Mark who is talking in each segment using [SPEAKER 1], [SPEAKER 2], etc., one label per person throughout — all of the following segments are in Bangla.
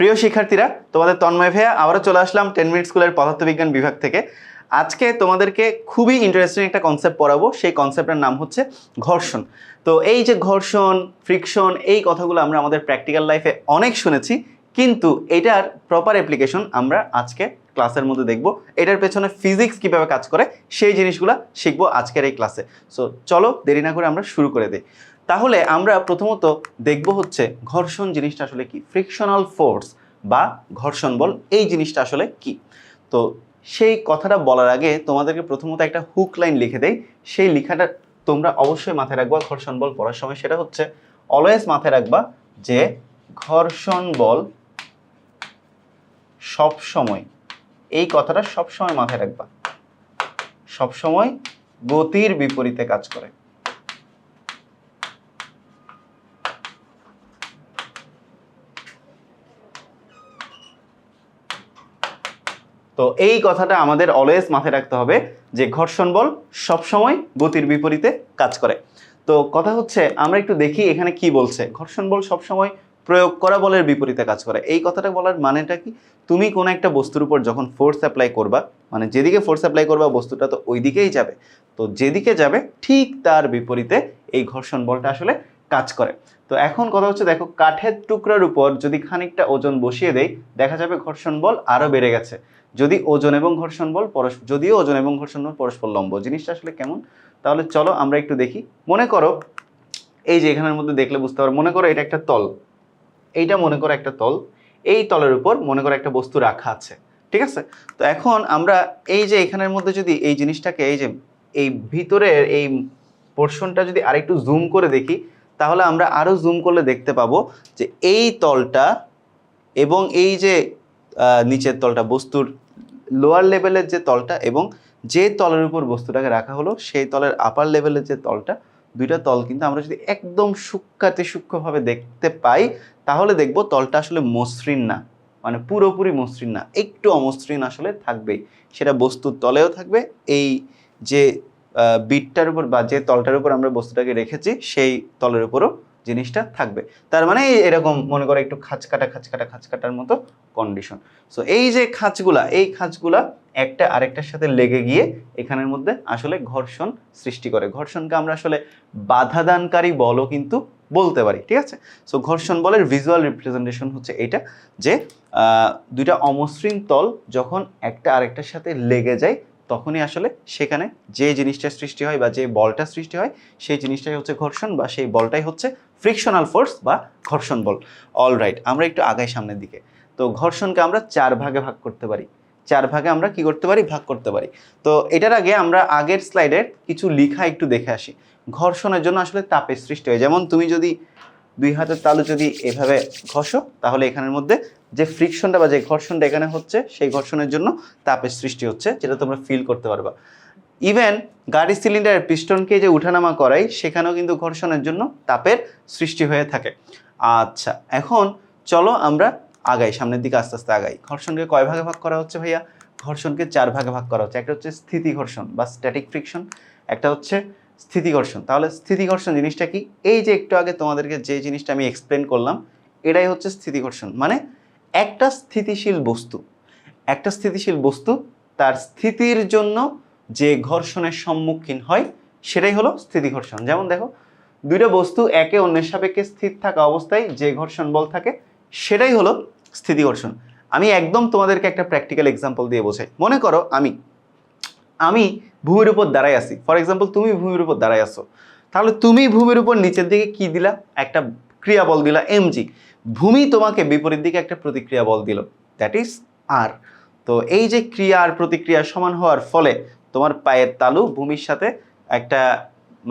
[SPEAKER 1] প্রিয় শিক্ষার্থীরা, তোমাদের তন্ময় ভাইয়া, আবারও চলে আসলাম টেন মিনিট স্কুলের পদার্থবিজ্ঞান বিভাগ থেকে। আজকে তোমাদেরকে খুবই ইন্টারেস্টিং একটা কনসেপ্ট পড়াবো, সেই কনসেপ্টের নাম হচ্ছে ঘর্ষণ। তো এই যে ঘর্ষণ ফ্রিকশন এই কথাগুলো আমরা আমাদের প্র্যাকটিক্যাল লাইফে অনেক শুনেছি, কিন্তু এটার প্রপার অ্যাপ্লিকেশন আমরা আজকে ক্লাসের মধ্যে দেখব। এটার পেছনে ফিজিক্স কীভাবে কাজ করে, সেই জিনিসগুলো শিখব আজকের এই ক্লাসে সো চলো দেরি না করে আমরা শুরু করে দিই। তাহলে আমরা প্রথমত দেখব হচ্ছে ঘর্ষণ জিনিসটা আসলে কি? ফ্রিকশনাল ফোর্স বা ঘর্ষণ বল, এই জিনিসটা আসলে কি? তো সেই কথাটা বলার আগে তোমাদেরকে প্রথমত একটা হুক লাইন লিখে দেই। সেই লেখাটা তোমরা অবশ্যই মাথায় রাখবা, ঘর্ষণ বল পড়ার সময়। সেটা হচ্ছে অলওয়েজ মাথায় রাখবা যে ঘর্ষণ বল সব সময় এই কথাটা সব সময় মাথায় রাখবা। সব সময় গতির বিপরীতে কাজ করে। তো এই কথাটা আমাদের অলওয়েজ মাথায় রাখতে হবে যে ঘর্ষণ বল সবসময় গতির বিপরীতে কাজ করে। তো কথা হচ্ছে, আমরা একটু দেখি এখানে কি বলছে। ঘর্ষণ বল সবসময় প্রয়োগ করা বলের বিপরীতে কাজ করে। এই কথাটা বলার মানেটা কি? তুমি কোনো একটা বস্তুর উপর যখন ফোর্স অ্যাপ্লাই করবা মানে যেদিকে ফোর্স অ্যাপ্লাই করবা বস্তুটা তো ওই দিকেই যাবে। তো যেদিকে যাবে, ঠিক তার বিপরীতে এই ঘর্ষণ বলটা আসলে কাজ করে। তো এখন কথা হচ্ছে, দেখো, কাঠের টুকরার উপর যদি খানিকটা ওজন বসিয়ে দেই, দেখা যাবে ঘর্ষণ বল আরও বেড়ে গেছে। যদি ওজন এবং ঘর্ষণ বল পরস্পর যদিও ওজন এবং ঘর্ষণ বল পরস্পর লম্ব, জিনিসটা আসলে কেমন? তাহলে চলো আমরা একটু দেখি। মনে করো, এই যে এখানের মধ্যে দেখলে বুঝতে পারো, মনে করো এটা একটা তল। এইটা মনে করো একটা তল। এই তলের উপর মনে করো একটা বস্তু রাখা আছে। ঠিক আছে? তো এখন আমরা এই যে এখানের মধ্যে যদি এই জিনিসটাকে, এই যে এই ভিতরের এই পোর্শনটা যদি আরেকটু জুম করে দেখি, তাহলে আমরা আরও জুম করলে দেখতে পাবো যে এই তলটা এবং এই যে নিচের তলটা, বস্তুর লোয়ার লেভেলের যে তলটা এবং যে তলের উপর বস্তুটাকে রাখা হলো, সেই তলের আপার লেভেলের যে তলটা, দুইটা তল কিন্তু আমরা যদি একদম সূক্ষ্মাতি সূক্ষ্মভাবে দেখতে পাই, তাহলে দেখব তলটা আসলে মসৃণ না মানে পুরোপুরি মসৃণ না, একটু অমসৃণ আসলে থাকবেই। সেটা বস্তুর তলেও থাকবে, এই যে বিটটার উপর বা যে তলটার উপর আমরা বস্তুটাকে রেখেছি, সেই তলের উপরও জিনিসটা থাকবে। তার মানে এরকম মনে করো একটু খাঁচকাটা খাঁচকাটা, খাঁচকাটার মতো কন্ডিশন সো এই যে খাঁচগুলা, এই খাঁচগুলা একটা আরেকটার সাথে লেগে গিয়ে এখানের মধ্যে আসলে ঘর্ষণ সৃষ্টি করে। ঘর্ষণকে আমরা আসলে বাধাদানকারী বলও কিন্তু বলতে পারি, ঠিক আছে? সো ঘর্ষণ বলের ভিজুয়াল রিপ্রেজেন্টেশন হচ্ছে এটা যে দুইটা অমসৃণ তল যখন একটা আরেকটার সাথে লেগে যায়, তখনই আসলে সেখানে যে জিনিসটা সৃষ্টি হয় বা যে বলটা সৃষ্টি হয়, সেই জিনিসটাই হচ্ছে ঘর্ষণ বা সেই বলটাই হচ্ছে ফ্রিকশনাল ফোর্স বা ঘর্ষণ বল। অল রাইট আমরা একটু আগাই সামনের দিকে। তো ঘর্ষণকে আমরা চার ভাগে ভাগ করতে পারি। চার ভাগে আমরা কি করতে পারি? ভাগ করতে পারি। তো এটার আগে আমরা আগের স্লাইডের কিছু লেখা একটু দেখে আসি। ঘর্ষণের জন্য আসলে তাপের সৃষ্টি হয়। যেমন তুমি যদি দুই হাতের তালু যদি এভাবে ঘষো, তাহলে এখানের মধ্যে যে ফ্রিকশনটা বা যে ঘর্ষণটা এখানে হচ্ছে, সেই ঘর্ষণের জন্য তাপের সৃষ্টি হচ্ছে, যেটা তোমরা ফিল করতে পারবা। ইভেন গাড়ি সিলিন্ডারের পিস্টনকে যে উঠানামা করাই, সেখানেও কিন্তু ঘর্ষণের জন্য তাপের সৃষ্টি হয়ে থাকে। আচ্ছা এখন চলো আমরা আগাই, সামনের দিকে আস্তে আস্তে আগাই। ঘর্ষণকে কয় ভাগে ভাগ করা হচ্ছে ভাইয়া? ঘর্ষণকে চার ভাগে ভাগ করা হচ্ছে। একটা হচ্ছে স্থিতি ঘর্ষণ বা স্ট্যাটিক ফ্রিকশন একটা হচ্ছে স্থিতি ঘর্ষণ। তাহলে স্থিতি ঘর্ষণ জিনিসটা কি? এই যে একটু আগে তোমাদেরকে যে জিনিসটা আমি এক্সপ্লেন করলাম, এটাই হচ্ছে স্থিতি ঘর্ষণ। মানে একটা স্থিতিশীল বস্তু, একটা স্থিতিশীল বস্তু তার স্থিতির জন্য যে ঘর্ষণের সম্মুখীন হয়, সেটাই হলো স্থিতি ঘর্ষণ। যেমন দেখো, দুইটা বস্তু একে অন্যের সাপেক্ষে স্থির থাকা অবস্থায় যে ঘর্ষণ বল থাকে, সেটাই হলো স্থিতি ঘর্ষণ। আমি একদম তোমাদেরকে একটা প্র্যাকটিক্যাল এক্সাম্পল দিয়ে বোঝাই। মনে করো আমি আমি ভূমির উপর দাঁড়াই আছি। ফর এক্সাম্পল তুমি ভূমির উপর দাঁড়াই আছো। তাহলে তুমি ভূমির উপর নিচের দিকে কি দিলা? একটা ক্রিয়া বল দিলা এমজি ভূমি তোমাকে বিপরীত দিকে একটা প্রতিক্রিয়া বল দিল। দ্যাট ইজ আর তো এই যে ক্রিয়া আর প্রতিক্রিয়া সমান হওয়ার ফলে তোমার পায়ের তালু ভূমির সাথে একটা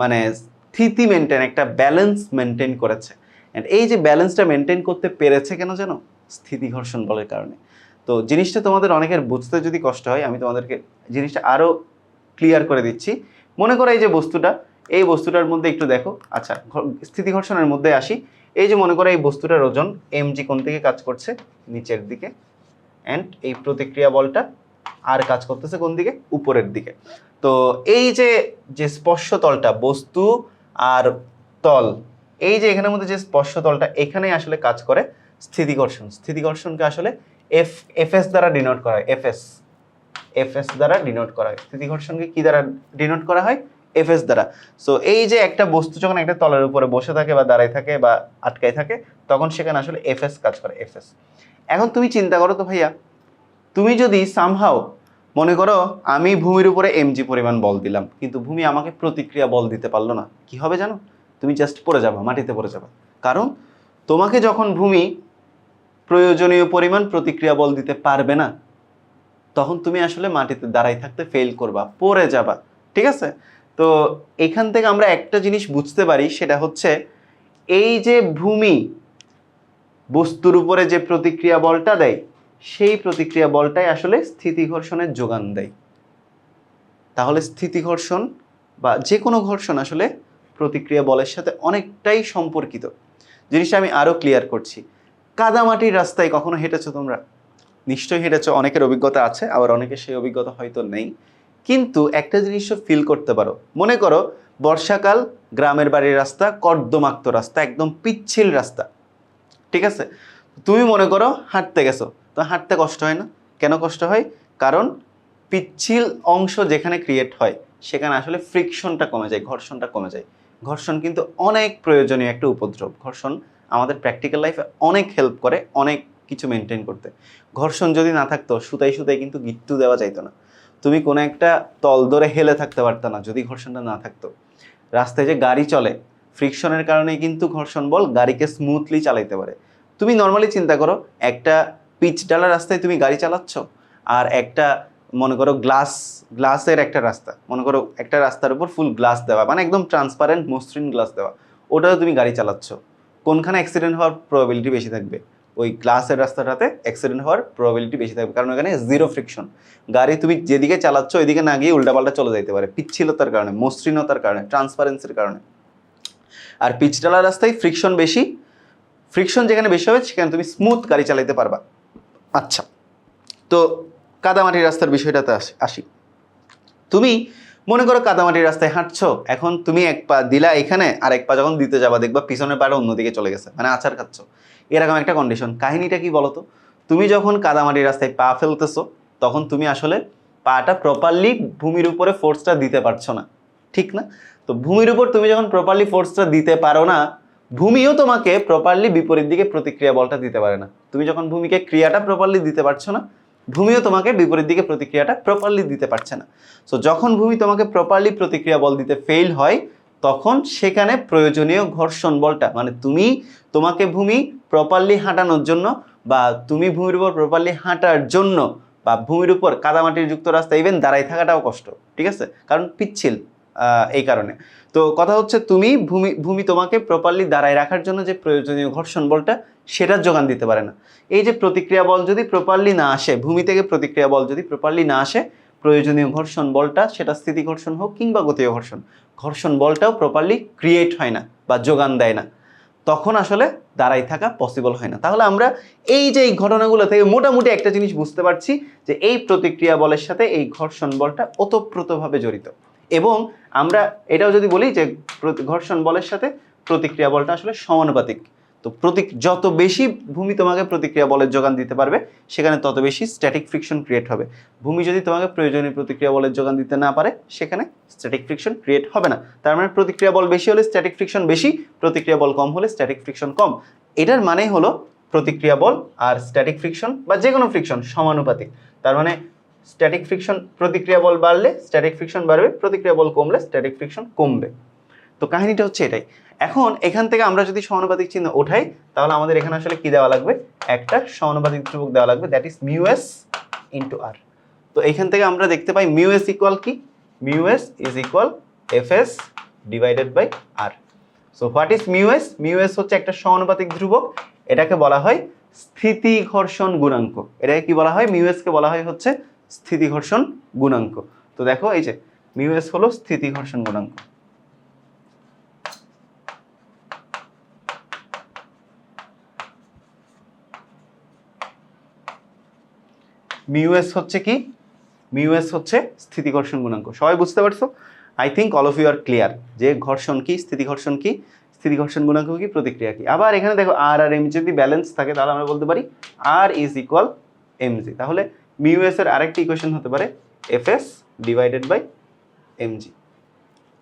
[SPEAKER 1] মানে স্থিতি মেনটেন একটা ব্যালেন্স মেনটেন করেছে। অ্যান্ড এই যে ব্যালেন্সটা মেনটেন করতে পেরেছে কেন জানো? স্থিতি ঘর্ষণ বলের কারণে। তো জিনিসটা তোমাদের অনেকের বুঝতে যদি কষ্ট হয়, আমি তোমাদেরকে জিনিসটা আরও ক্লিয়ার করে দিচ্ছি। মনে করো এই যে বস্তুটা, এই বস্তুটার মধ্যে একটু দেখো। আচ্ছা স্থিতি ঘর্ষণের মধ্যে আসি। এই যে মনে করো এই বস্তুটার ওজন এমজি কোন থেকে কাজ করছে? নিচের দিকে। অ্যান্ড এই প্রতিক্রিয়া বলটা আর কাজ করতেছে কোন দিকে? উপরের দিকে। তো এই যে যে স্পর্শ তলটা, বস্তু আর তল, এই যে এখানের মধ্যে যে স্পর্শ তলটা, এখানেই আসলে কাজ করে স্থিতিকর্ষণ। স্থিতিকর্ষণকে আসলে এফ এফএস দ্বারা ডিনোট করা হয় এফএস এফএস দ্বারা ডিনোট করা হয়। স্থিতিকর্ষণকে কী দ্বারা ডিনোট করা হয়? এফএস দ্বারা। সো এই যে একটা বস্তু যখন একটা তলের উপরে বসে থাকে বা দাঁড়ায় থাকে বা আটকায় থাকে, তখন সেখানে আসলে এফএস কাজ করে এফএস এখন তুমি চিন্তা করো তো ভাইয়া তুমি যদি সামহাও মনে করো আমি ভূমির উপরে এমজি পরিমাণ বল দিলাম, কিন্তু ভূমি আমাকে প্রতিক্রিয়া বল দিতে পারল না, কি হবে জানো? তুমি জাস্ট পড়ে যাবা, মাটিতে পড়ে যাবা। কারণ তোমাকে যখন ভূমি প্রয়োজনীয় পরিমাণ প্রতিক্রিয়া বল দিতে পারবে না, তখন তুমি আসলে মাটিতে দাঁড়াই থাকতে ফেল করবা, পড়ে যাবা, ঠিক আছে? তো এখান থেকে আমরা একটা জিনিস বুঝতে পারি, সেটা হচ্ছে এই যে ভূমি বস্তুর উপরে যে প্রতিক্রিয়া বলটা দেয় সেই প্রতিক্রিয়া বলটাই আসলে স্থিতি ঘর্ষণের যোগান দেয়। তাহলে স্থিতি ঘর্ষণ বা যে কোনো ঘর্ষণ আসলে প্রতিক্রিয়া বলের সাথে অনেকটাই সম্পর্কিত। জিনিসটা আমি আরও ক্লিয়ার করছি। কাদামাটির রাস্তায় কখনো হেঁটেছো তোমরা? নিশ্চয়ই হেঁটেছো, অনেকের অভিজ্ঞতা আছে, আবার অনেকের সেই অভিজ্ঞতা হয়তো নেই। কিন্তু একটা জিনিসও ফিল করতে পারো। মনে করো, বর্ষাকাল, গ্রামের বাড়ির রাস্তা, কর্দমাক্ত রাস্তা, একদম পিচ্ছিল রাস্তা। ঠিক আছে? তুমি মনে করো হাঁটতে গেছো। তো হাঁটতে কষ্ট হয় না। কেন কষ্ট হয়? কারণ পিচ্ছিল অংশ যেখানে ক্রিয়েট হয়, সেখানে আসলে ফ্রিকশনটা কমে যায়, ঘর্ষণটা কমে যায়। ঘর্ষণ কিন্তু অনেক প্রয়োজনীয় একটা উপদ্রব। ঘর্ষণ আমাদের প্র্যাকটিক্যাল লাইফে অনেক হেল্প করে, অনেক কিছু মেনটেন করতে। ঘর্ষণ যদি না থাকতো সুতাই সুতাই কিন্তু গিট্টু দেওয়া যাইতো না। তুমি কোনো একটা তল ধরে হেলে থাকতে পারতো না, যদি ঘর্ষণটা না থাকতো। রাস্তায় যে গাড়ি চলে ফ্রিকশনের কারণেই কিন্তু ঘর্ষণ বল গাড়িকে স্মুথলি চালাইতে পারে। তুমি নর্মালি চিন্তা করো, একটা পিচ ডালা রাস্তায় তুমি গাড়ি চালাচ্ছ, আর একটা, মনে করো গ্লাস গ্লাসের একটা রাস্তা, মনে করো, একটা রাস্তার উপর ফুল গ্লাস দেওয়া মানে একদম ট্রান্সপারেন্ট মসৃণ গ্লাস দেওয়া, ওটাও তুমি গাড়ি চালাচ্ছ। কোনখানে অ্যাক্সিডেন্ট হওয়ার প্রবাবিলিটি বেশি থাকবে? ওই গ্লাসের রাস্তাটাতে অ্যাক্সিডেন্ট হওয়ার প্রবাবিলিটি বেশি থাকবে, কারণ ওখানে জিরো ফ্রিকশন গাড়ি তুমি যেদিকে চালাচ্ছ, ওইদিকে না গিয়ে উল্টাপাল্টা চলে যেতে পারে, পিচ্ছিলতার কারণে, মসৃণতার কারণে ট্রান্সপারেন্সির কারণে। আর পিচডালা রাস্তায় ফ্রিকশন বেশি ফ্রিকশন যেখানে বেশি হবে, সেখানে তুমি স্মুথ গাড়ি চালাতে পারবা। আচ্ছা তো কাদামাটির রাস্তার বিষয়টাতে আসি তুমি মনে করো কাদামাটির রাস্তায় হাঁটছো, এখন তুমি এক পা দিলা এখানে, আর এক পা যখন দিতে যাবা দেখবা পিছনের পাটা অন্যদিকে চলে গেছে মানে আচার খাচ্ছ। এরকম একটা কন্ডিশন কাহিনীটা কি বলো তো তুমি যখন কাদামাটির রাস্তায় পা ফেলতেছো, তখন তুমি আসলে পাটা প্রপারলি ভূমির উপরে ফোর্সটা দিতে পারছ না। ঠিক না? তো ভূমির উপর তুমি যখন প্রপারলি ফোর্সটা দিতে পারো না ভূমিও তোমাকে প্রপারলি বিপরীত দিকে প্রতিক্রিয়া বলটা দিতে পারে না। তুমি যখন ভূমিকে ক্রিয়াটা প্রপারলি দিতে পারছ না, ভূমিও তোমাকে বিপরীত দিকে প্রতিক্রিয়াটা প্রপারলি দিতে পারছে না। সো যখন ভূমি তোমাকে প্রপারলি প্রতিক্রিয়া বল দিতে ফেল হয়, তখন সেখানে প্রয়োজনীয় ঘর্ষণ বলটা মানে তুমি তোমাকে ভূমি প্রপারলি হাঁটানোর জন্য বা তুমি ভূমির উপর প্রপারলি হাঁটার জন্য বা ভূমির উপর কাদামাটির যুক্ত রাস্তা ইভেন দাঁড়াই থাকাটাও কষ্ট, ঠিক আছে? কারণ পিচ্ছিল এই কারণে। তো কথা হচ্ছে তুমি ভূমি ভূমি তোমাকে প্রপারলি দাঁড়ায় রাখার জন্য যে প্রয়োজনীয় ঘর্ষণ বলটা সেটার যোগান দিতে পারে না। এই যে প্রতিক্রিয়া বল যদি প্রপারলি না আসে, ভূমি থেকে প্রতিক্রিয়া বল যদি প্রপারলি না আসে, প্রয়োজনীয় ঘর্ষণ বলটা সেটা স্থিতি ঘর্ষণ হোক কিংবা গতীয় ঘর্ষণ ঘর্ষণ বলটাও প্রপারলি ক্রিয়েট হয় না বা যোগান দেয় না। তখন আসলে দাঁড়াই থাকা পসিবল হয় না। তাহলে আমরা এই যে এই ঘটনাগুলো থেকে মোটামুটি একটা জিনিস বুঝতে পারছি যে এই প্রতিক্রিয়া বলের সাথে এই ঘর্ষণ বলটা ওতপ্রোতভাবে জড়িত। এবং আমরা এটাও যদি বলি যে ঘর্ষণ বলের সাথে প্রতিক্রিয়া বলটা আসলে সমানুপাতিক। তো প্রতি যত বেশি ভূমি তোমাকে প্রতিক্রিয়া বলের যোগান দিতে পারবে, সেখানে তত বেশি স্ট্যাটিক ফ্রিকশন ক্রিয়েট হবে। ভূমি যদি তোমাকে প্রয়োজনীয় প্রতিক্রিয়া বলের যোগান দিতে না পারে, সেখানে স্ট্যাটিক ফ্রিকশন ক্রিয়েট হবে না। তার মানে প্রতিক্রিয়া বল বেশি হলে স্ট্যাটিক ফ্রিকশন বেশি, প্রতিক্রিয়া বল কম হলে স্ট্যাটিক ফ্রিকশন কম। এটার মানে হলো প্রতিক্রিয়া বল আর স্ট্যাটিক ফ্রিকশন বা যে কোনো ফ্রিকশন সমানুপাতিক। তার মানে স্ট্যাটিক ফ্রিকশন প্রতিক্রিয়া বল বাড়লে স্ট্যাটিক ফ্রিকশন বাড়বে, প্রতিক্রিয়া বল কমলে স্ট্যাটিক ফ্রিকশন কমবে। তো কাহিনীটা হচ্ছে এটাই। এখন এখান থেকে আমরা যদি সমানুপাতিক চিহ্ন ওঠাই, তাহলে আমাদের এখানে আসলে কি দেওয়া লাগবে? একটা সমানুপাতিক ধ্রুবক দেওয়া লাগবে that is mu S into R তো এখান থেকে আমরা দেখতে পাই মিউ এস ইকুয়াল কি? Mu S is equal F S divided by R so what is mu S mu S হচ্ছে একটা সমানুপাতিক ধ্রুবক। এটাকে বলা হয় স্থিতি ঘর্ষণ গুণাঙ্ক। এটাকে কি বলা হয়? মিউ এস কে বলা হয় হচ্ছে স্থিতি ঘর্ষণ গুণাঙ্ক। তো দেখো, এই যে মিউ এস হলো স্থিতি ঘর্ষণ গুণাঙ্ক মিউএস হচ্ছে কি? মিউএস হচ্ছে স্থিতি ঘর্ষণ গুণাঙ্ক। সবাই বুঝতে পারছ? I think all of you are clear যে ঘর্ষণ কি স্থিতি ঘর্ষণ কি স্থিতি ঘর্ষণ গুণাঙ্ক কি, প্রতিক্রিয়া কি। আবার এখানে দেখো আর আর এম যদি ব্যালেন্স থাকে, তাহলে আমরা বলতে পারি আর ইজ ইকুয়াল এমজি তাহলে মিউ এর আরেকটি ইকুয়েশন হতে পারে F S divided by MG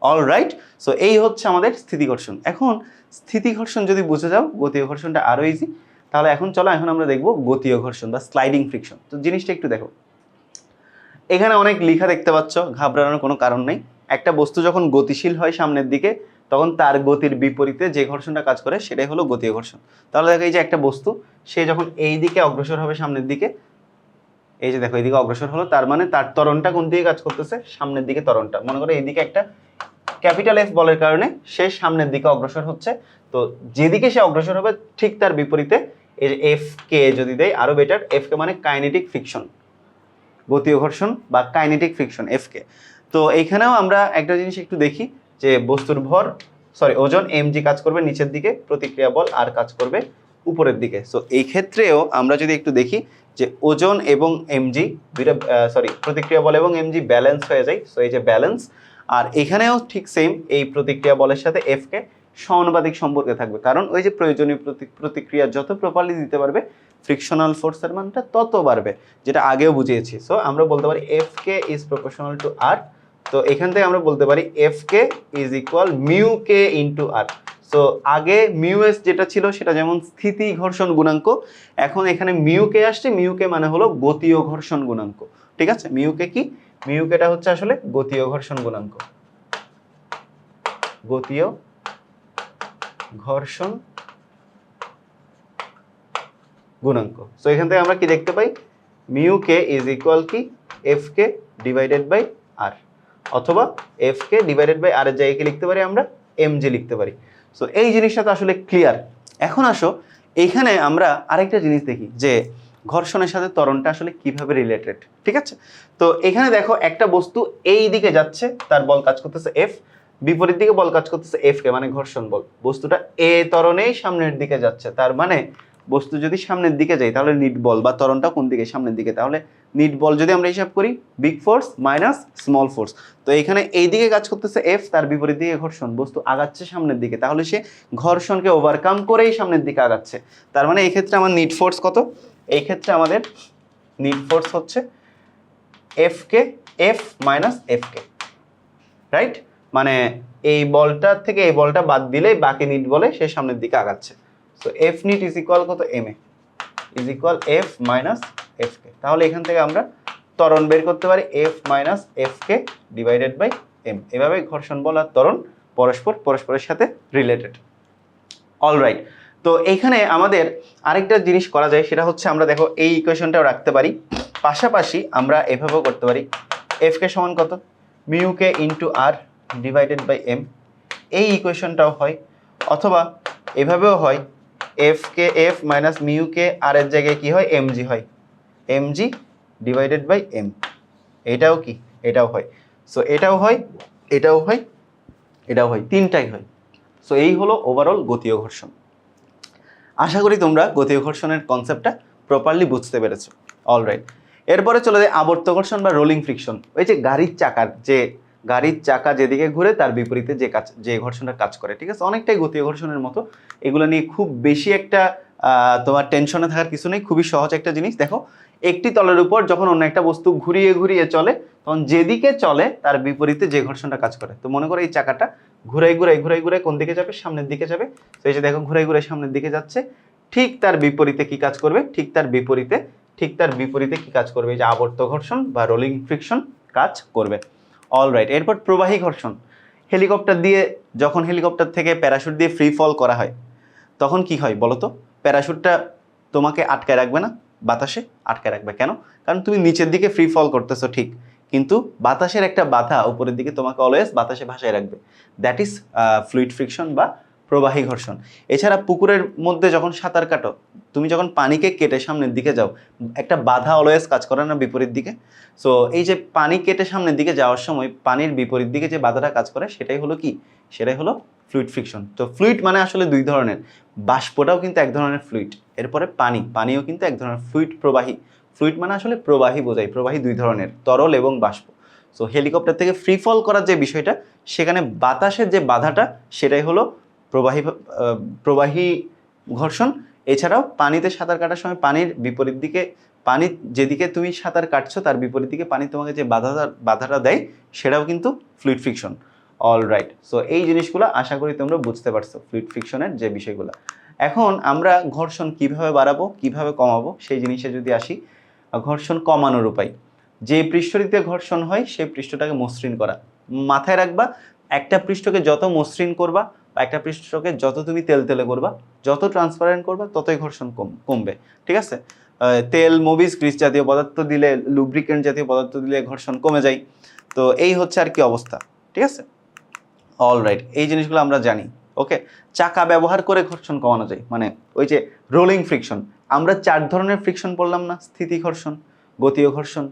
[SPEAKER 1] all right so এই হচ্ছে আমাদের স্থিতি ঘর্ষণ। এখন স্থিতি ঘর্ষণ যদি বুঝে যাও গতীয় ঘর্ষণটা আরও ইজি তাহলে এখন চলো, এখন আমরা দেখব গতীয় ঘর্ষণ বা স্লাইডিং ফ্রিকশন তো জিনিসটা একটু দেখো। এখানে অনেক লেখা দেখতে পাচ্ছ, ঘাবড়ানোর কোনো কারণ নেই। একটা বস্তু যখন গতিশীল হয় সামনের দিকে, তখন তার গতির বিপরীতে যে ঘর্ষণটা কাজ করে, সেটাই হলো গতীয় ঘর্ষণ। তাহলে দেখো এই যে একটা বস্তু, সে যখন এই দিকে অগ্রসর হবে সামনের দিকে এই যে দেখো এইদিকে অগ্রসর হলো, তার মানে তার তরণটা কোন দিকে কাজ করতেছে? সামনের দিকে তরণটা মনে করো এইদিকে একটা ক্যাপিটাল এফ বলের কারণে সে সামনের দিকে অগ্রসর হচ্ছে। তো যেদিকে সে অগ্রসর হবে, ঠিক তার বিপরীতে এই যে এফ কে যদি দেয়, আরও বেটার এফ কে মানে কাইনেটিক ফ্রিকশন গতীয় ঘর্ষণ বা কাইনেটিক ফ্রিকশন এফ কে তো এইখানেও আমরা একটা জিনিস একটু দেখি, যে বস্তুর ভর সরি ওজন এম জি কাজ করবে নিচের দিকে, প্রতিক্রিয়া বল আর কাজ করবে উপরের দিকে। সো এই ক্ষেত্রেও আমরা যদি একটু দেখি যে ওজন এবং এমজি দুইটা সরি প্রতিক্রিয়া বল এবং এমজি ব্যালেন্স হয়ে যায়। সো এই যে ব্যালেন্স আর এখানেও ঠিক সেম এই প্রতিক্রিয়া বলের সাথে এফ কে সমানুপাতিক সম্পর্কে থাকবে। কারণ ওই যে প্রয়োজনীয় প্রতি- প্রতিক্রিয়া যত প্রপারলি দিতে পারবে ফ্রিকশনাল ফোর্সের মানটা তত বাড়বে, যেটা আগেও বুঝিয়েছি। সো আমরা বলতে পারি F K is proportional to R তো এখান থেকে আমরা বলতে পারি F K is equal mu K into R so আগে মিউ এস যেটা ছিল সেটা যেমন স্থিতি ঘর্ষণ গুণাঙ্ক, এখন এখানে মিউ কে আসছে মিউ কে মানে হলো গতীয় ঘর্ষণ গুণাঙ্ক। ঠিক আছে? মিউ কে কি? মিউ কেটা হচ্ছে আসলে গতীয় ঘর্ষণ গুণাঙ্ক। গতীয় ঘর্ষণ গুণাঙ্ক। সো এখান থেকে আমরা কি দেখতে পাই? মিউ কে ইজ ইকুয়াল কি? F K divided by R অথবা F K divided by R এর জায়গায় কি লিখতে পারি আমরা? এম জি লিখতে পারি। সো এই জিনিসটা তো আসলে ক্লিয়ার এখন আসো এইখানে আমরা আরেকটা জিনিস দেখি, যে ঘর্ষণের সাথে তরণটা আসলে কীভাবে রিলেটেড ঠিক আছে? তো এখানে দেখো, একটা বস্তু এই দিকে যাচ্ছে, তার বল কাজ করতেছে এফ বিপরীত দিকে বল কাজ করতেছে এফ কে মানে ঘর্ষণ বল। বস্তুটা এ তরণেই সামনের দিকে যাচ্ছে, তার মানে বস্তু যদি সামনের দিকে যায়, তাহলে নিট বল বা ত্বরণটা কোন দিকে? সামনের দিকে। তাহলে নিট বল যদি আমরা হিসাব করি big force minus small force তো এখানে এই দিকে কাজ করতেছে এফ তার বিপরীত দিকে ঘর্ষণ। বস্তু আগাচ্ছে সামনের দিকে। তাহলে সে ঘর্ষণকে ওভারকাম করেই সামনের দিকে আগাচ্ছে। তার মানে এই ক্ষেত্রে আমার নিট ফোর্স কত? এই ক্ষেত্রে আমাদের নিট ফোর্স হচ্ছে F K F minus F K right মানে এই বলটা থেকে এই বলটা বাদ দিলেই বাকি নিট বলে সে সামনের দিকে আগাচ্ছে। So F net is equal কত? M A is equal F minus F K তাহলে এখান থেকে আমরা ত্বরণ বের করতে পারি F minus F K divided by M এভাবে ঘর্ষণ বল আর ত্বরণ পরস্পর, পরস্পরের সাথে রিলেটেড অল রাইট তো এইখানে আমাদের আরেকটা জিনিস করা যায়, সেটা হচ্ছে আমরা দেখো এই ইকুয়েশনটাও রাখতে পারি। পাশাপাশি আমরা এভাবেও করতে পারি। এফ কে সমান কত? Mu K into R divided by M এই ইকুয়েশনটাও হয়। অথবা এভাবেও হয় F K F minus mu K R এর জায়গায় কি হয়? এম জি হয়। M G divided by M এটাও কি? এটাও হয়। সো এটাও হয় এটাও হয় এটাও হয়। তিনটাই হয়। সো এই হলো ওভারঅল গতীয় ঘর্ষণ। আশা করি তোমরা গতীয় ঘর্ষণের কনসেপ্টটা প্রপারলি বুঝতে পেরেছ। অলরাইট এরপরে চলে যায় আবর্ত ঘর্ষণ বা রোলিং ফ্রিকশন ওই যে গাড়ির চাকার যে গাড়ির চাকা যেদিকে ঘুরে, তার বিপরীতে যে কাজ, যে ঘর্ষণটা কাজ করে, ঠিক আছে? অনেকটাই গতীয় ঘর্ষণের মতো। এগুলো নিয়ে খুব বেশি একটা তোমার টেনশনে থাকার কিছু নেই, খুবই সহজ একটা জিনিস। দেখো, একটি তলের উপর যখন অন্য একটা বস্তু ঘুরিয়ে ঘুরিয়ে চলে, তখন যেদিকে চলে, তার বিপরীতে যে ঘর্ষণটা কাজ করে। তো মনে করো এই চাকাটা ঘুরাই ঘুরাই ঘুরাই ঘুরাই কোন দিকে যাবে? সামনের দিকে যাবে। তো যে দেখো, ঘুরাই ঘুরাই সামনের দিকে যাচ্ছে। ঠিক তার বিপরীতে কি কাজ করবে? ঠিক তার বিপরীতে, ঠিক তার বিপরীতে কি কাজ করবে? এই যে আবর্ত ঘর্ষণ বা রোলিং ফ্রিকশন কাজ করবে। অল রাইট এরপর প্রবাহী ঘর্ষণ। হেলিকপ্টার দিয়ে যখন হেলিকপ্টার থেকে প্যারাশুট দিয়ে ফ্রি ফল করা হয়, তখন কি হয় বলো তো প্যারাশুটটা তোমাকে আটকায় রাখবে না, বাতাসে আটকায় রাখবে। কেন? কারণ তুমি নিচের দিকে ফ্রি ফল করতেছো, ঠিক। কিন্তু বাতাসের একটা বাধা উপরের দিকে তোমাকে অলওয়েজ বাতাসে ভাসায় রাখবে। দ্যাট ইজ ফ্লুইড ফ্রিকশন বা প্রবাহী ঘর্ষণ। এছাড়া পুকুরের মধ্যে যখন সাঁতার কাটো, তুমি যখন পানিকে কেটে সামনের দিকে যাও, একটা বাধা অলওয়েজ কাজ করে না বিপরীত দিকে। সো এই যে পানি কেটে সামনের দিকে যাওয়ার সময় পানির বিপরীত দিকে যে বাধাটা কাজ করে, সেটাই হলো কি? সেটাই হলো ফ্লুইড ফ্রিকশন তো ফ্লুইড মানে আসলে দুই ধরনের। বাষ্পটাও কিন্তু এক ধরনের ফ্লুইড এরপরে পানি। পানিও কিন্তু এক ধরনের ফ্লুইড প্রবাহী। ফ্লুইড মানে আসলে প্রবাহী বোঝায়, প্রবাহী দুই ধরনের, তরল এবং বাষ্প। সো হেলিকপ্টার থেকে ফ্রি ফল করার যে বিষয়টা, সেখানে বাতাসের যে বাধাটা, সেটাই হলো প্রবাহী প্রবাহী ঘর্ষণ, এছাড়াও পানিতে সাঁতার কাটার সময় পানির বিপরীত দিকে, পানি যেদিকে তুমি সাঁতার কাটছো তার বিপরীত দিকে পানি তোমাকে যে বাধা, বাধাটা দেয় সেটাও কিন্তু fluid friction all right so এই জিনিসগুলো আশা করি তোমরা বুঝতে পারছ ফ্লুইড ফ্রিকশনের যে বিষয়গুলো। এখন আমরা ঘর্ষণ কীভাবে বাড়াবো, কীভাবে কমাবো, সেই জিনিসে যদি আসি, ঘর্ষণ কমানোর উপায়। যে পৃষ্ঠটিতে ঘর্ষণ হয়, সেই পৃষ্ঠটাকে মসৃণ করা। মাথায় রাখবা, একটা পৃষ্ঠকে যত মসৃণ করবা বা একটা পৃষ্ঠকে যত তুমি তেল তেলে করবা, যত ট্রান্সপারেন্ট করবা, ততই ঘর্ষণ কম, কমবে, ঠিক আছে? তেল মোবিস গ্রিস জাতীয় পদার্থ দিলে লুব্রিকেন্ট জাতীয় পদার্থ দিলে ঘর্ষণ কমে যায়। তো এই হচ্ছে আর কি অবস্থা, ঠিক আছে? অল রাইট এই জিনিসগুলো আমরা জানি, ওকে? চাকা ব্যবহার করে ঘর্ষণ কমানো যায় মানে ওই যে রোলিং ফ্রিকশন আমরা চার ধরনের ফ্রিকশন বললাম না, স্থিতি ঘর্ষণ গতীয় ঘর্ষণ,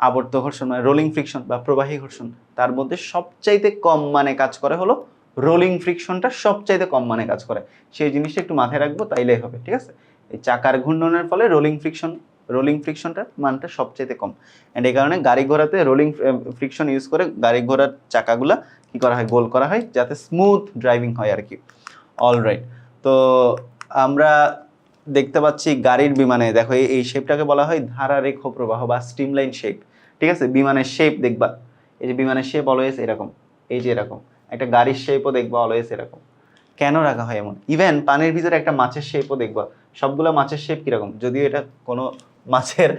[SPEAKER 1] আবর্ত ঘর্ষণ মানে রোলিং ফ্রিকশন বা প্রবাহী ঘর্ষণ, তার মধ্যে সবচাইতে কম মানে কাজ করে হলো রোলিং ফ্রিকশনটা সবচাইতে কম মানে কাজ করে। সেই জিনিসটা একটু মাথায় রাখব, তাইলেই হবে, ঠিক আছে? এই চাকার ঘূর্ণনের ফলে রোলিং ফ্রিকশন রোলিং ফ্রিকশনটার মানটা সবচাইতে কম। অ্যান্ড এই কারণে গাড়ি ঘোড়াতে রোলিং ফ্রিকশন ইউজ করে গাড়ি ঘোড়ার চাকাগুলা কি করা হয়? গোল করা হয়, যাতে স্মুথ ড্রাইভিং হয় আর কি অল রাইট তো আমরা দেখতে পাচ্ছি গাড়ির বিমানে, দেখো এই শেপটাকে বলা হয় ধারারেখ প্রবাহ বা স্টিমলাইন শেপ ঠিক আছে? বিমানের শেপ দেখবা। এই যে বিমানের শেপ অলওয়েজ এরকম, এই যে এরকম। একটা গাড়ির শেপও দেখবা অলওয়েজ এরকম। কেন রাখা হয় এমন? ইভেন পানির ভিতরে একটা মাছের শেপও দেখবা। সবগুলো মাছের শেপ কীরকম? যদিও এটা কোনো মাছের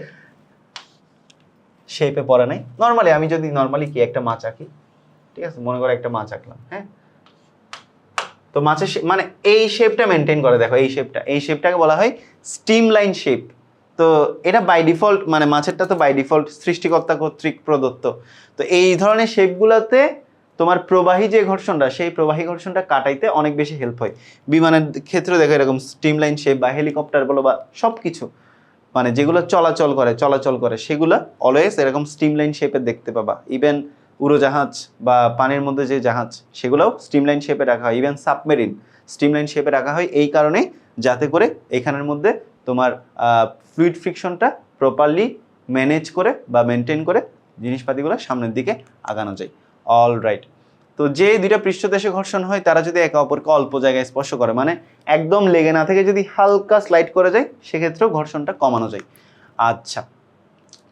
[SPEAKER 1] শেপে পড়ে নাই। নর্মালি আমি যদি নর্মালি কি একটা মাছ আঁকি, ঠিক আছে? মনে করো একটা মাছ আঁকলাম হ্যাঁ? তো মাছের মানে এই শেপটা মেনটেন করে, দেখো এই শেপটা এই শেপটাকে বলা হয় স্টিম লাইন শেপ তো এটা বাই ডিফল্ট মানে মাছেরটা তো বাই ডিফল্ট সৃষ্টিকর্তা কর্তৃক প্রদত্ত। তো এই ধরনের শেপগুলোতে তোমার প্রবাহী যে ঘর্ষণটা, সেই প্রবাহী ঘর্ষণটা কাটাইতে অনেক বেশি হেল্প হয়। বিমানের ক্ষেত্রে দেখো এরকম স্টিম লাইন শেপ বা হেলিকপ্টার বলো বা সব কিছু মানে যেগুলো চলাচল করে চলাচল করে, সেগুলো অলওয়েজ এরকম স্টিম লাইন শেপের দেখতে পাবা। ইভেন উড়োজাহাজ বা পানির মধ্যে যে জাহাজ, সেগুলোও স্টিমলাইন শেপে রাখা হয়। ইভেন সাবমেরিন স্টিমলাইন শেপে রাখা হয়। এই কারণে যাতে করে এখানের মধ্যে তোমার ফ্লুইড ফ্রিকশনটা প্রপারলি ম্যানেজ করে বা মেনটেন করে জিনিসপাতিগুলো সামনের দিকে আগানো যায়। অল রাইট তো যে দুইটা পৃষ্ঠদেশে ঘর্ষণ হয়, তারা যদি একে অপরকে অল্প জায়গায় স্পর্শ করে মানে একদম লেগে না থেকে যদি হালকা স্লাইড করে যায়, সেক্ষেত্রেও ঘর্ষণটা কমানো যায়। আচ্ছা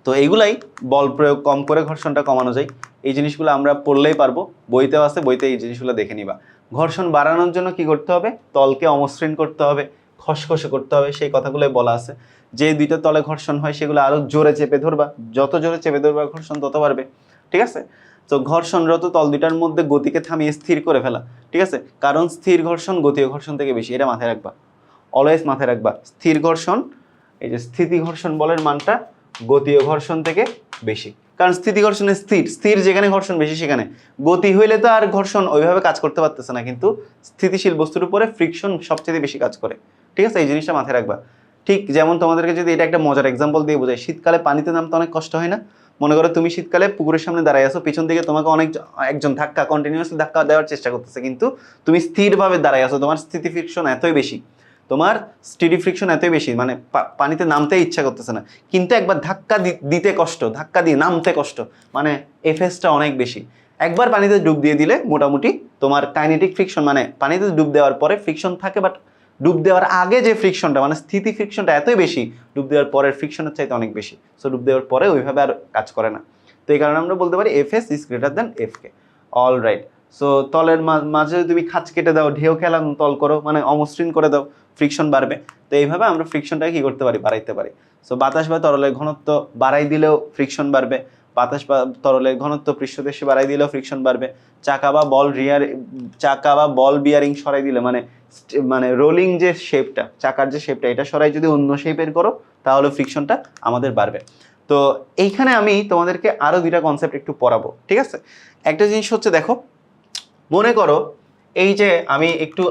[SPEAKER 1] তো এইগুলাই বল প্রয়োগ কম করে ঘর্ষণটা কমানো যায়। এই জিনিসগুলো আমরা পড়লেই পারব। বইতেও আছে, বইতে এই জিনিসগুলো দেখে নিবা। ঘর্ষণ বাড়ানোর জন্য কি করতে হবে? তলকে অমসৃণ করতে হবে, খসখসে করতে হবে, সেই কথাগুলোই বলা আছে। যে দুইটা তলে ঘর্ষণ হয়, সেগুলো আরও জোরে চেপে ধরবা। যত জোরে চেপে ধরবা, ঘর্ষণ তত বাড়বে। ঠিক আছে? তো ঘর্ষণরত তল দুইটার মধ্যে গতিকে থামিয়ে স্থির করে ফেলা, ঠিক আছে? কারণ স্থির ঘর্ষণ গতীয় ঘর্ষণ থেকে বেশি, এটা মাথায় রাখবা। অলওয়েজ মাথায় রাখবা। স্থির ঘর্ষণ, এই যে স্থিতি ঘর্ষণ বলের মানটা গতীয় ঘর্ষণ থেকে বেশি। কারণ স্থিতি ঘর্ষণে স্থির স্থির যেখানে ঘর্ষণ বেশি সেখানে। গতি হইলে তো আর ঘর্ষণ ওইভাবে কাজ করতে পারতেছে না, কিন্তু স্থিতিশীল বস্তুর উপরে ফ্রিকশন সবচেয়ে বেশি কাজ করে। ঠিক আছে? এই জিনিসটা মাথায় রাখবা। ঠিক যেমন তোমাদেরকে যদি এটা একটা মজার এক্সাম্পল দিয়ে বোঝায় শীতকালে পানিতে নামতে অনেক কষ্ট হয় না? মনে করো তুমি শীতকালে পুকুরের সামনে দাঁড়ায় আছো, পিছন দিকে তোমাকে অনেক একজন ধাক্কা কন্টিনিউয়াসলি ধাক্কা দেওয়ার চেষ্টা করতেছে, কিন্তু তুমি স্থিরভাবে দাঁড়ায় আছো, তোমার স্থিতি ফ্রিকশন এতই বেশি, তোমার স্টিডি ফ্রিকশন এতই বেশি মানে পানিতে নামতে ইচ্ছা করতেছে না, কিন্তু একবার ধাক্কা দিতে কষ্ট, ধাক্কা দিয়ে নামতে কষ্ট মানে এফএসটা অনেক বেশি। একবার পানিতে ডুব দিয়ে দিলে মোটামুটি তোমার কাইনেটিক ফ্রিকশন মানে পানিতে ডুব দেওয়ার পরে ফ্রিকশন থাকে বাট ডুব দেওয়ার আগে যে ফ্রিকশনটা মানে স্থিতি ফ্রিকশনটা এতই বেশি, ডুব দেওয়ার পরের ফ্রিকশনের চাইতে অনেক বেশি। সো ডুব দেওয়ার পরে ওইভাবে আর কাজ করে না। তো এই কারণে আমরা বলতে পারি F S is greater than F K all right so তলের মাঝে তুমি খাঁচ কেটে দাও, ঢেউ খেলা, তল করো মানে অমসৃণ করে দাও ফ্রিকশন বাড়বে। তো এইভাবে আমরা ফ্রিকশনটাকে কী করতে পারি? বাড়াইতে পারি। সো বাতাস বা তরলের ঘনত্ব বাড়াই দিলেও ফ্রিকশন বাড়বে। বাতাস বা তরলের ঘনত্ব পৃষ্ঠদেশে বাড়াই দিলেও ফ্রিকশন বাড়বে। চাকা বা বল রিয়ার চাকা বা বল বিয়ারিং সরাই দিলে মানে মানে রোলিং যে শেপটা চাকার যে শেপটা এটা সরাই যদি অন্য শেপের করো, তাহলে ফ্রিকশনটা আমাদের বাড়বে। তো এইখানে আমি তোমাদেরকে আরও দুইটা কনসেপ্ট একটু পড়াবো, ঠিক আছে? একটা জিনিস হচ্ছে দেখো, মনে করো এই যে আমি একটু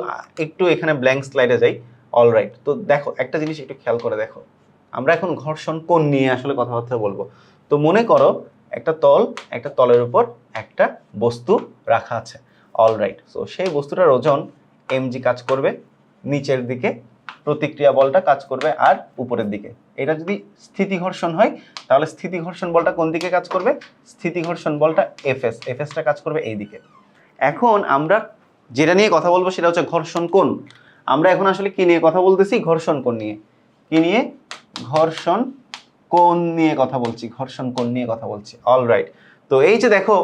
[SPEAKER 1] একটু এখানে ব্ল্যাঙ্ক স্লাইডে যাই অল রাইট তো দেখো, একটা জিনিস একটু খেয়াল করে দেখো। আমরা এখন ঘর্ষণ কোণ নিয়ে আসলে কথাবার্তা বলব। তো মনে করো একটা তল, একটা তলের উপর একটা বস্তু রাখা আছে। অল রাইট সো সেই বস্তুটার ওজন এমজি কাজ করবে, নিচের দিকে প্রতিক্রিয়া বলটা কাজ করবে আর উপরের দিকে। এটা যদি স্থিতি ঘর্ষণ হয়, তাহলে স্থিতি ঘর্ষণ বলটা কোন দিকে কাজ করবে? স্থিতি ঘর্ষণ বলটা এফএস এফএসটা কাজ করবে এই দিকে। এখন আমরা যেটা নিয়ে কথা বলব সেটা হচ্ছে ঘর্ষণ কোণ। আমরা এখন আসলে কি নিয়ে কথা বলতেছি? ঘর্ষণ কোণ নিয়ে। কি নিয়ে? ঘর্ষণ কোণ নিয়ে কথা বলছি? ঘর্ষণ কোন নিয়ে কথা বলছি? অল রাইট তো এই যে দেখো,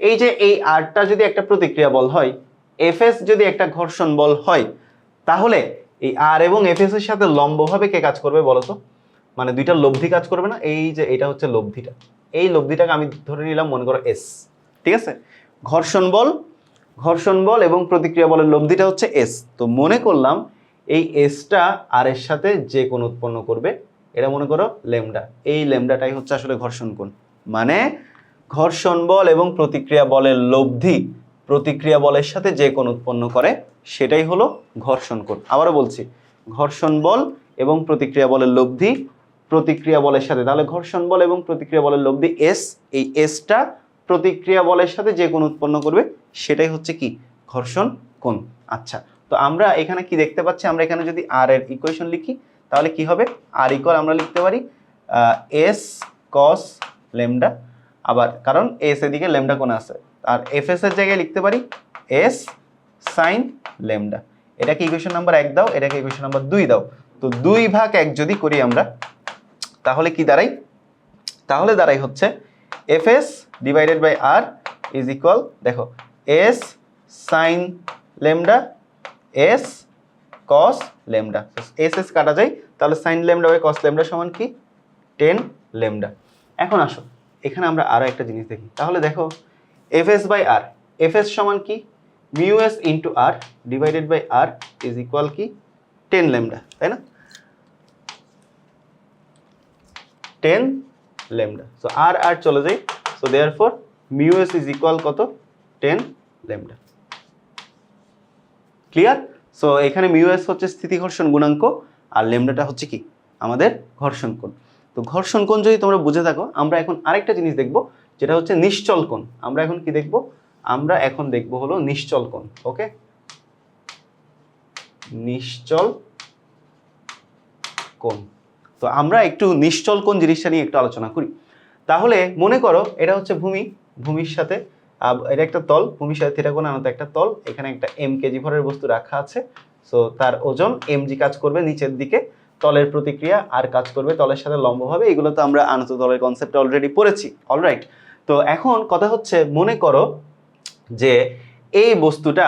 [SPEAKER 1] এই যে এই আরটা যদি একটা প্রতিক্রিয়া বল হয় এফএস যদি একটা ঘর্ষণ বল হয়, তাহলে এই আর এবং এফএস এর সাথে লম্বভাবে কে কাজ করবে বলো তো? মানে দুইটা লব্ধি কাজ করবে না? এই যে এটা হচ্ছে লব্ধিটা। এই লব্ধিটাকে আমি ধরে নিলাম, মনে করো এস ঠিক আছে? ঘর্ষণ বল ঘর্ষণ বল এবং প্রতিক্রিয়া বলের লব্ধিটা হচ্ছে এস তো মনে করলাম এই এসটা আর এর সাথে যে কোন উৎপন্ন করবে এটা মনে করো লেমডা। এই লেমডাটাই হচ্ছে আসলে ঘর্ষণ কোণ। মানে ঘর্ষণ বল এবং প্রতিক্রিয়া বলের লব্ধি, প্রতিক্রিয়া বলের সাথে যে কোন উৎপন্ন করে, সেটাই হলো ঘর্ষণ কোণ। আবারও বলছি, ঘর্ষণ বল এবং প্রতিক্রিয়া বলের লব্ধি, প্রতিক্রিয়া বলের সাথে, তাহলে ঘর্ষণ বল এবং প্রতিক্রিয়া বলের লব্ধি এস এই এসটা প্রতিক্রিয়া বলের সাথে যে কোন উৎপন্ন করবে, সেটাই হচ্ছে কি? ঘর্ষণ কোণ। আচ্ছা তো আমরা এখানে কি দেখতে পাচ্ছি? আমরা এখানে যদি আর এর ইকুয়েশন লিখি তাহলে কি হবে? আর ইকুয়াল আমরা লিখতে পারি এস কস লেমডা আবার, কারণ এস এদিকে লেমডা কোণ আছে। আর এফ এস এর জায়গায় লিখতে পারি এস সাইন লেমডা এটাকে ইকুয়েশন নাম্বার এক দাও, এটাকে ইকুয়েশন নাম্বার দুই দাও। তো দুই ভাগ এক যদি করি আমরা, তাহলে কি দাঁড়াই? তাহলে দাঁড়াই হচ্ছে F S divided by R is equal দেখো S sine lambda S cos lambda S S কাটা যায়, তাহলে sine lambda by cos lambda সমান কি? টেন লেমডা এখন আসো, এখানে আমরা আরও একটা জিনিস দেখি। তাহলে দেখো F S by R F S সমান কি? Mu S into R divided by R is equal কি? টেন লেমডা তাই না? Tan lambda so R R চলে যাই so therefore mu S is equal কত? টেন লেমডা ক্লিয়ার সো এখানে মিউ এস হচ্ছে স্থিতি ঘর্ষণ গুণাঙ্ক, আর লেমডাটা হচ্ছে কি? আমাদের ঘর্ষণ কোণ। তো ঘর্ষণ কোণ যদি তোমরা বুঝে থাকো, আমরা এখন আরেকটা জিনিস দেখব, যেটা হচ্ছে নিশ্চল কোণ। আমরা এখন কি দেখব? আমরা এখন দেখব হলো নিশ্চল কোণ ওকে নিশ্চল কোণ। তো আমরা একটু নিশ্চল কোণ জিনিসটা নিয়ে একটু আলোচনা করি। তাহলে মনে করো, এটা হচ্ছে ভূমি, ভূমির সাথে এটা একটা তল ভূমির সাথে থিটা কোণ আনত একটা তল, এখানে একটা এম কেজি ভরের বস্তু রাখা আছে। সো তার ওজন এম জি কাজ করবে নিচের দিকে, তলের প্রতিক্রিয়া আর কাজ করবে তলের সাথে লম্বভাবে, এগুলো তো আমরা আনত তলের কনসেপ্ট অলরেডি পড়েছি অলরাইট তো এখন কথা হচ্ছে, মনে করো যে এই বস্তুটা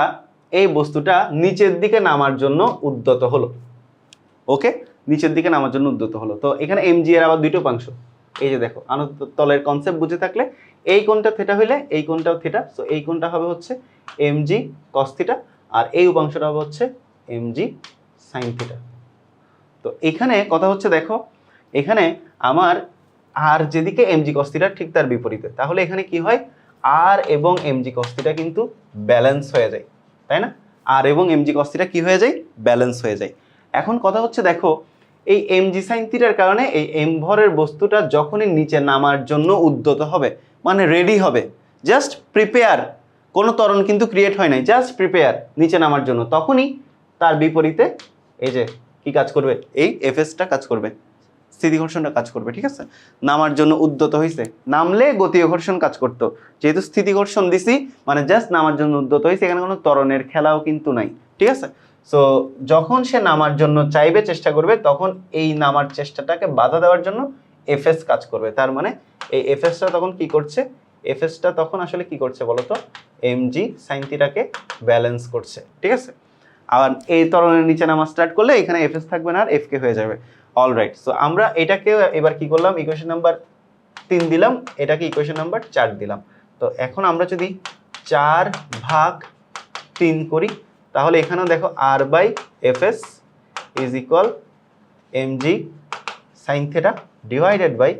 [SPEAKER 1] এই বস্তুটা নিচের দিকে নামার জন্য উদ্যত হলো ওকে নিচের দিকে নামার জন্য উদ্যত হলো। তো এখানে এমজি এর আবার দুটো উপাংশ এই যে দেখো, আনত তলের কনসেপ্ট বুঝে থাকলে এই কোণটা থেটা হইলে এই কোণটাও থেটা সো এই কোণটা হবে হচ্ছে এমজি কস থিটা আর এই উপাংশটা হবে হচ্ছে এমজি সাইন থিটা তো এখানে কথা হচ্ছে দেখো, এখানে আমার আর যেদিকে এমজি কস্তিটা ঠিক তার বিপরীতে, তাহলে এখানে কি হয়? আর এবং এমজি কস্তিটা কিন্তু ব্যালেন্স হয়ে যায়, তাই না? আর এবং এমজি কস্তিটা কি হয়ে যায়? ব্যালেন্স হয়ে যায়। এখন কথা হচ্ছে দেখো, এই এমজি সাইন থিটার কারণে এই এম ভরের বস্তুটা যখনই নিচে নামার জন্য উদ্যত হবে মানে রেডি হবে। জাস্ট প্রিপেয়ার কোনো তরণ কিন্তু ক্রিয়েট হয় নাই। জাস্ট প্রিপেয়ার নিচে নামার জন্য। তখনই তার বিপরীতে এই যে কি কাজ করবে? এই এফএসটা কাজ করবে। স্থিতি ঘর্ষণটা কাজ করবে, ঠিক আছে? নামার জন্য উদ্যত হয়েছে নামলে গতীয় ঘর্ষণ কাজ করতো। যেহেতু স্থিতি ঘর্ষণ দিছি মানে জাস্ট নামার জন্য উদ্যত হয়েছে এখানে কোনো তরণের খেলাও কিন্তু নাই, ঠিক আছে? সো যখন সে নামার জন্য চাইবে, চেষ্টা করবে, তখন এই নামার চেষ্টাটাকে বাধা দেওয়ার জন্য এফএস কাজ করবে। তার মানে এই এফএসটা তখন কি করছে? এফএসটা তখন আসলে কি করছে বলতো? এমজি সাইন থিটাকে ব্যালেন্স করছে। ঠিক আছে? আবার এই ত্বরণের নিচে নামা স্টার্ট করলে এখানে এফএস থাকবে না আর এফকে হয়ে যাবে। অল রাইট সো আমরা এটাকে এবার কি করলাম? ইকুয়েশন নাম্বার তিন দিলাম। এটাকে ইকুয়েশন নাম্বার চার দিলাম। তো এখন আমরা যদি চার ভাগ তিন করি, তাহলে এখানেও দেখো R by F S is equal M G sine theta divided by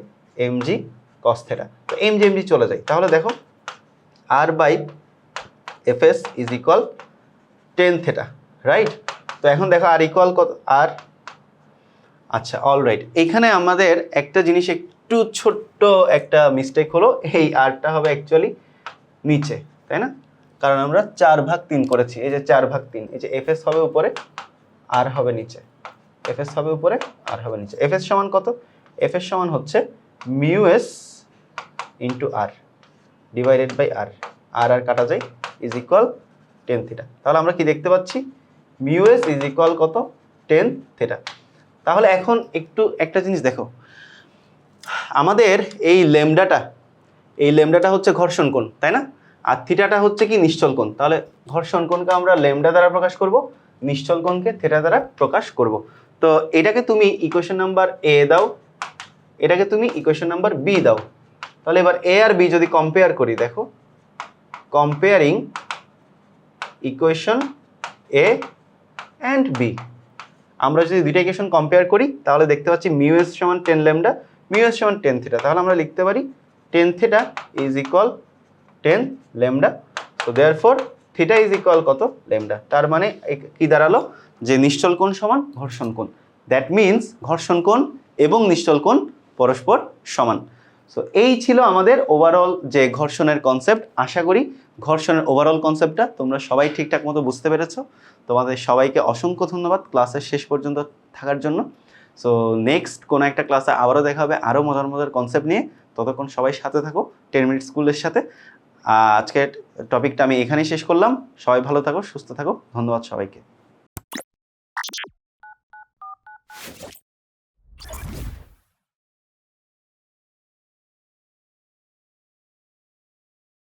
[SPEAKER 1] M G cos theta তো এম জি এম জি চলে যায়। তাহলে দেখো R by F S is equal tan theta right তো এখন দেখো আর ইকুয়াল কত আর আচ্ছা অল রাইট এখানে আমাদের একটা জিনিস একটু ছোট্ট একটা মিস্টেক হলো, এই আরটা হবে অ্যাকচুয়ালি নিচে, তাই না? কারণ আমরা চার ভাগ তিন করেছি, এই যে চার ভাগ তিন, এই যে এফএস হবে উপরে আর হবে নিচে। এফএস হবে উপরে, আর হবে নিচে। এফএস সমান কত? এফএস সমান হচ্ছে mu S into R divided by R R R কাটা যায় ইজ ইকুয়াল টেন থিটা তাহলে আমরা কি দেখতে পাচ্ছি? মিউ এস ইজ ইকুয়াল কত? টেন থিটা তাহলে এখন একটু একটা জিনিস দেখো। আমাদের এই লেমডাটা এই লেমডাটা হচ্ছে ঘর্ষণ কোণ, তাই না? আর থিটাটা হচ্ছে কি? নিশ্চল কোণ। তাহলে ঘর্ষণ কোণকে আমরা লেমডা দ্বারা প্রকাশ করব, নিশ্চল কোণকে থিটা দ্বারা প্রকাশ করব। তো এটাকে তুমি ইকুয়েশন নাম্বার এ দাও, এটাকে তুমি ইকুয়েশন নাম্বার বি দাও। তাহলে এবার এ আর বি যদি কম্পেয়ার করি, দেখো comparing equation A and B আমরা যদি দুইটা ইকুয়েশন কম্পেয়ার করি, তাহলে দেখতে পাচ্ছি mu S tan lambda mu S tan theta তাহলে আমরা লিখতে পারি tan theta is equal tan lambda তো therefore theta is equal কত? ল্যামডা তার মানে কি দাঁড়াল? যে নিশ্চল কোণ সমান ঘর্ষণ কোণ। দ্যাট মিন্স ঘর্ষণ কোণ এবং নিশ্চল কোণ পরস্পর সমান। সো এই ছিল আমাদের ওভারঅল যে ঘর্ষণের কনসেপ্ট আশা করি ঘর্ষণের ওভারঅল কনসেপ্টটা তোমরা সবাই ঠিকঠাক মতো বুঝতে পেরেছ। তোমাদের সবাইকে অসংখ্য ধন্যবাদ ক্লাসের শেষ পর্যন্ত থাকার জন্য। সো নেক্সট কোনো একটা ক্লাসে আবারও দেখা হবে আরও মজার মজার কনসেপ্ট নিয়ে। ততক্ষণ সবাই সাথে থাকো টেন মিনিট স্কুলের সাথে। আজকের টপিকটা আমি এখানেই শেষ করলাম। সবাই ভালো থাকো, সুস্থ থাকো। ধন্যবাদ সবাইকে।